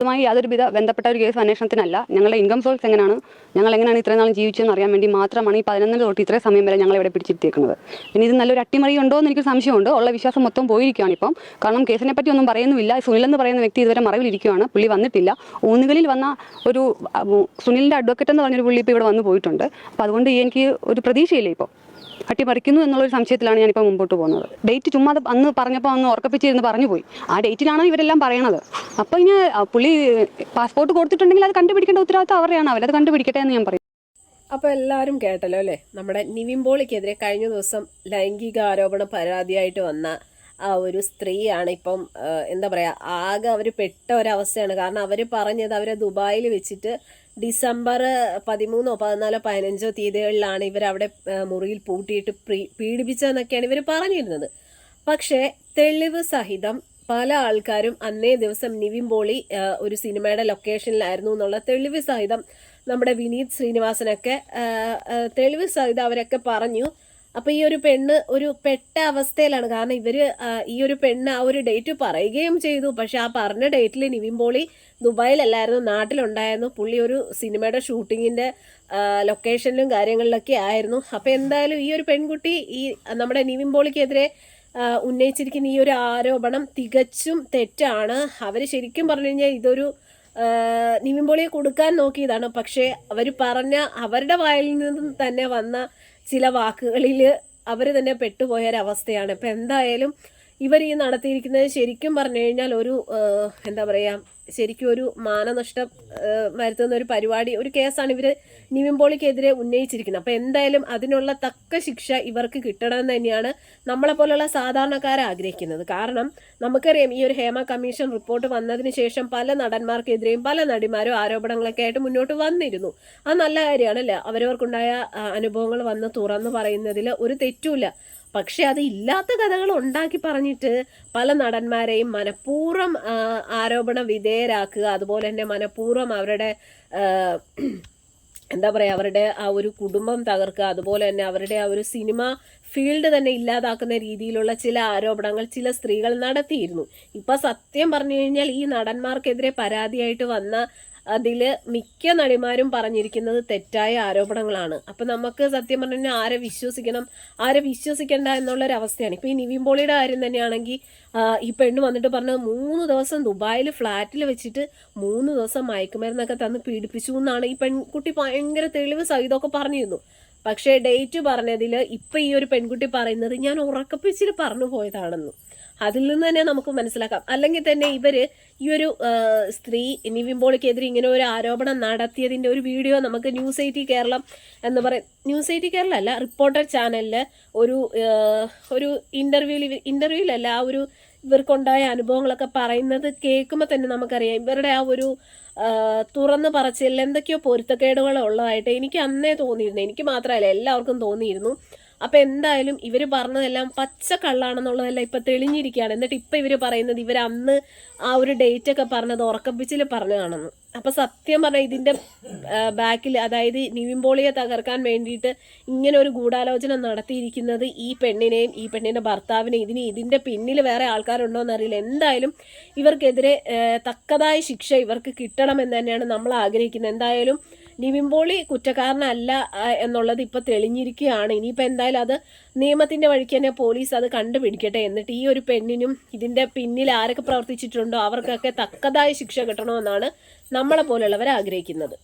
അതുമായി യാതൊരുവിധ ബന്ധപ്പെട്ട ഒരു കേസ് അന്വേഷണത്തിനല്ല. ഞങ്ങളുടെ ഇൻകം സോഴ്സ് എങ്ങനെയാണ്? ഞങ്ങൾ എങ്ങനെയാണ് ഇത്രയും നാളും ജീവിച്ചതെന്ന് അറിയാൻ വേണ്ടി മാത്രമാണ് ഈ പതിനൊന്നര തൊട്ട് ഇത്രയും സമയം വരെ ഞങ്ങൾ ഇവിടെ പിടിച്ചിരുത്തിയിരിക്കുന്നത് പിന്നെ ഇത് നല്ലൊരു അട്ടിമറി ഉണ്ടോ എന്ന് എനിക്ക് സംശയമുണ്ട്. ഉള്ള വിശ്വാസം മൊത്തം പോയിരിക്കുകയാണ് ഇപ്പം. കാരണം കേസിനെ പറ്റി ഒന്നും പറയുന്നുമില്ല. സുനിൽ എന്ന് പറയുന്ന വ്യക്തി ഇതുവരെ മറവിലിരിക്കുകയാണ് പുള്ളി വന്നിട്ടില്ല. ഊന്നുകളിൽ വന്ന ഒരു സുനിലിന്റെ അഡ്വക്കറ്റ് എന്ന് പറഞ്ഞൊരു പുള്ളി ഇപ്പോൾ ഇവിടെ വന്ന് പോയിട്ടുണ്ട്. അപ്പോൾ അതുകൊണ്ട് എനിക്ക് ഒരു പ്രതീക്ഷയില്ല ഇപ്പോൾ അട്ടിമറിക്കുന്നു എന്നുള്ളൊരു സംശയത്തിലാണ് ഞാനിപ്പോൾ മുമ്പോട്ട് പോകുന്നത്. ഡേറ്റ് ചുമ്മാ അന്ന് പറഞ്ഞപ്പോൾ അന്ന് ഉറക്കപ്പിച്ചിരുന്ന് പറഞ്ഞു പോയി ആ ഡേറ്റിലാണ് ഇവരെല്ലാം പറയണത്. അപ്പോൾ ഇനി പുള്ളി പാസ്പോർട്ട് കൊടുത്തിട്ടുണ്ടെങ്കിൽ അത് കണ്ടുപിടിക്കേണ്ട ഉത്തരവാദിത്തം അവരെയാണ്. അവരത് കണ്ടുപിടിക്കട്ടെ എന്ന് ഞാൻ പറയും. അപ്പോൾ എല്ലാവരും കേട്ടല്ലോ അല്ലേ? നമ്മുടെ നിവിൻ പോളിക്കെതിരെ കഴിഞ്ഞ ദിവസം ലൈംഗിക ആരോപണ പരാതിയായിട്ട് വന്ന ആ ഒരു സ്ത്രീയാണ് ഇപ്പം എന്താ പറയുക ആകെ അവർ പെട്ട ഒരവസ്ഥയാണ്. കാരണം അവർ പറഞ്ഞത് അവരെ ദുബായിൽ വെച്ചിട്ട് ഡിസംബർ പതിമൂന്നോ പതിനാലോ പതിനഞ്ചോ തീയതികളിലാണ് ഇവർ അവിടെ മുറിയിൽ പൂട്ടിയിട്ട് പീഡിപ്പിച്ചതെന്നൊക്കെയാണ് ഇവർ പറഞ്ഞിരുന്നത്. പക്ഷേ തെളിവ് സഹിതം പല ആൾക്കാരും അന്നേ ദിവസം നിവിൻ പോളി ഒരു സിനിമയുടെ ലൊക്കേഷനിലായിരുന്നു എന്നുള്ള തെളിവ് സഹിതം നമ്മുടെ വിനീത് ശ്രീനിവാസനൊക്കെ തെളിവ് സഹിതം അവരൊക്കെ പറഞ്ഞു. അപ്പൊ ഈ ഒരു പെണ്ണ് ഒരു പെട്ട അവസ്ഥയിലാണ്. കാരണം ഇവർ ഈ ഒരു പെണ്ണ് ആ ഒരു ഡേറ്റ് പറയുകയും ചെയ്തു. പക്ഷെ ആ പറഞ്ഞ ഡേറ്റിൽ നിവിൻ പോളി ദുബായിലല്ലായിരുന്നു നാട്ടിലുണ്ടായിരുന്നു. പുള്ളി ഒരു സിനിമയുടെ ഷൂട്ടിങ്ങിന്റെ ലൊക്കേഷനിലും കാര്യങ്ങളിലൊക്കെ ആയിരുന്നു. അപ്പൊ എന്തായാലും ഈ ഒരു പെൺകുട്ടി ഈ നമ്മുടെ നിവിൻ പോളിക്കെതിരെ ഉന്നയിച്ചിരിക്കുന്ന ഈ ഒരു ആരോപണം തികച്ചും തെറ്റാണ്. അവർ ശരിക്കും പറഞ്ഞു കഴിഞ്ഞാൽ ഇതൊരു നിവിൻ പോളിയെ കൊടുക്കാൻ നോക്കിയതാണ്. പക്ഷേ അവർ പറഞ്ഞ അവരുടെ വായിൽ നിന്നും തന്നെ വന്ന ചില വാക്കുകളിൽ അവർ തന്നെ പെട്ടുപോയ ഒരവസ്ഥയാണ് ഇപ്പം എന്തായാലും ഇവർ ഈ നടത്തിയിരിക്കുന്നത് ശരിക്കും പറഞ്ഞു കഴിഞ്ഞാൽ ഒരു എന്താ പറയുക ശരിക്കും ഒരു മാനനഷ്ടം വരുത്തുന്ന ഒരു പരിപാടി ഒരു കേസാണ് ഇവർ നിവിമ്പോളിക്കെതിരെ ഉന്നയിച്ചിരിക്കുന്നത്. അപ്പോൾ എന്തായാലും അതിനുള്ള തക്ക ശിക്ഷ ഇവർക്ക് കിട്ടണമെന്ന് തന്നെയാണ് നമ്മളെ പോലുള്ള സാധാരണക്കാരെ ആഗ്രഹിക്കുന്നത്. കാരണം നമുക്കറിയാം ഈ ഒരു ഹേമ കമ്മീഷൻ റിപ്പോർട്ട് വന്നതിന് ശേഷം പല നടന്മാർക്കെതിരെയും പല നടിമാരും ആരോപണങ്ങളൊക്കെ ആയിട്ട് മുന്നോട്ട് വന്നിരുന്നു. അത് നല്ല കാര്യമാണ് അല്ലേ? അവരവർക്കുണ്ടായ അനുഭവങ്ങൾ വന്ന് തുറന്നു പറയുന്നതിൽ ഒരു തെറ്റുമില്ല. പക്ഷെ അത് ഇല്ലാത്ത കഥകൾ ഉണ്ടാക്കി പറഞ്ഞിട്ട് പല നടന്മാരെയും മനഃപൂർവം ആരോപണ ആരോപണ വിധേയരാക്കുക അതുപോലെ തന്നെ മനഃപൂർവം അവരുടെ എന്താ പറയുക അവരുടെ ആ ഒരു കുടുംബം തകർക്കുക. അതുപോലെ തന്നെ അവരുടെ ആ ഒരു സിനിമ ഫീൽഡ് തന്നെ ഇല്ലാതാക്കുന്ന രീതിയിലുള്ള ചില ആരോപണങ്ങൾ ചില സ്ത്രീകൾ നടത്തിയിരുന്നു. ഇപ്പം സത്യം പറഞ്ഞു കഴിഞ്ഞാൽ ഈ നടന്മാർക്കെതിരെ പരാതിയായിട്ട് വന്ന അതിൽ മിക്ക നടിമാരും പറഞ്ഞിരിക്കുന്നത് തെറ്റായ ആരോപണങ്ങളാണ്. അപ്പം നമുക്ക് സത്യം പറഞ്ഞു ആരെ വിശ്വസിക്കണം ആരെ വിശ്വസിക്കേണ്ട എന്നുള്ളൊരു അവസ്ഥയാണ് ഇപ്പം ഈ നിവിൻ പോളിയുടെ കാര്യം തന്നെയാണെങ്കിൽ ഈ പെണ്ണ് വന്നിട്ട് പറഞ്ഞത് മൂന്ന് ദിവസം ദുബായിൽ ഫ്ലാറ്റിൽ വെച്ചിട്ട് മൂന്ന് ദിവസം മയക്കുമരുന്നൊക്കെ തന്ന് പീഡിപ്പിച്ചു എന്നാണ് ഈ പെൺകുട്ടി ഭയങ്കര തെളിവ് സഹിതമൊക്കെ പറഞ്ഞിരുന്നു. പക്ഷേ ഡേറ്റ് പറഞ്ഞതിൽ ഇപ്പം ഈ ഒരു പെൺകുട്ടി പറയുന്നത് ഞാൻ ഉറക്കപ്പിച്ചിൽ പറഞ്ഞു പോയതാണെന്ന്. അതിൽ നിന്ന് തന്നെ നമുക്ക് മനസ്സിലാക്കാം. അല്ലെങ്കിൽ തന്നെ ഇവർ ഈ ഒരു സ്ത്രീ നിവിൻ ഇങ്ങനെ ഒരു ആരോപണം നടത്തിയതിന്റെ ഒരു വീഡിയോ നമുക്ക് ന്യൂസ് എയ്റ്റി കേരളം എന്ന് പറയും. ന്യൂസ് എയ്റ്റി കേരളം അല്ല റിപ്പോർട്ടർ ചാനലിൽ ഒരു ഒരു ഇന്റർവ്യൂവിൽ ഇന്റർവ്യൂവിലല്ല ആ ഒരു ഇവർക്കുണ്ടായ അനുഭവങ്ങളൊക്കെ പറയുന്നത് കേൾക്കുമ്പോൾ തന്നെ നമുക്കറിയാം. ഇവരുടെ ആ ഒരു തുറന്ന് പറച്ചിൽ എന്തൊക്കെയോ പൊരുത്തക്കേടുകൾ ഉള്ളതായിട്ട് എനിക്ക് അന്നേ തോന്നിയിരുന്നു. എനിക്ക് മാത്രമല്ല എല്ലാവർക്കും തോന്നിയിരുന്നു. അപ്പോൾ എന്തായാലും ഇവർ പറഞ്ഞതെല്ലാം പച്ച കള്ളാണെന്നുള്ളതെല്ലാം ഇപ്പം തെളിഞ്ഞിരിക്കുകയാണ്. എന്നിട്ട് ഇപ്പം ഇവർ പറയുന്നത് ഇവർ അന്ന് ആ ഒരു ഡേറ്റൊക്കെ പറഞ്ഞത് ഉറക്കപ്പിച്ചിൽ പറഞ്ഞതാണെന്ന്. അപ്പൊ സത്യം പറഞ്ഞാൽ ഇതിന്റെ ബാക്കിൽ അതായത് നിവിമ്പോളിയെ തകർക്കാൻ വേണ്ടിയിട്ട് ഇങ്ങനെ ഒരു ഗൂഢാലോചന നടത്തിയിരിക്കുന്നത് ഈ പെണ്ണിനെയും ഈ പെണ്ണിന്റെ ഭർത്താവിനെയും ഇതിന് ഇതിന്റെ പിന്നിൽ വേറെ ആൾക്കാരുണ്ടോ എന്നറിയില്ല. എന്തായാലും ഇവർക്കെതിരെ തക്കതായ ശിക്ഷ ഇവർക്ക് കിട്ടണം എന്ന് തന്നെയാണ് നമ്മൾ ആഗ്രഹിക്കുന്നത്. എന്തായാലും നിവിൻ പോളി കുറ്റക്കാരനല്ല എന്നുള്ളത് ഇപ്പൊ തെളിഞ്ഞിരിക്കുകയാണ്. ഇനിയിപ്പോൾ എന്തായാലും അത് നിയമത്തിന്റെ വഴിക്ക് തന്നെ പോലീസ് അത് കണ്ടുപിടിക്കട്ടെ. എന്നിട്ട് ഈ ഒരു പെണ്ണിനും ഇതിന്റെ പിന്നിൽ ആരൊക്കെ പ്രവർത്തിച്ചിട്ടുണ്ടോ അവർക്കൊക്കെ തക്കതായ ശിക്ഷ കിട്ടണമെന്നാണ് നമ്മളെ പോലുള്ളവർ ആഗ്രഹിക്കുന്നത്.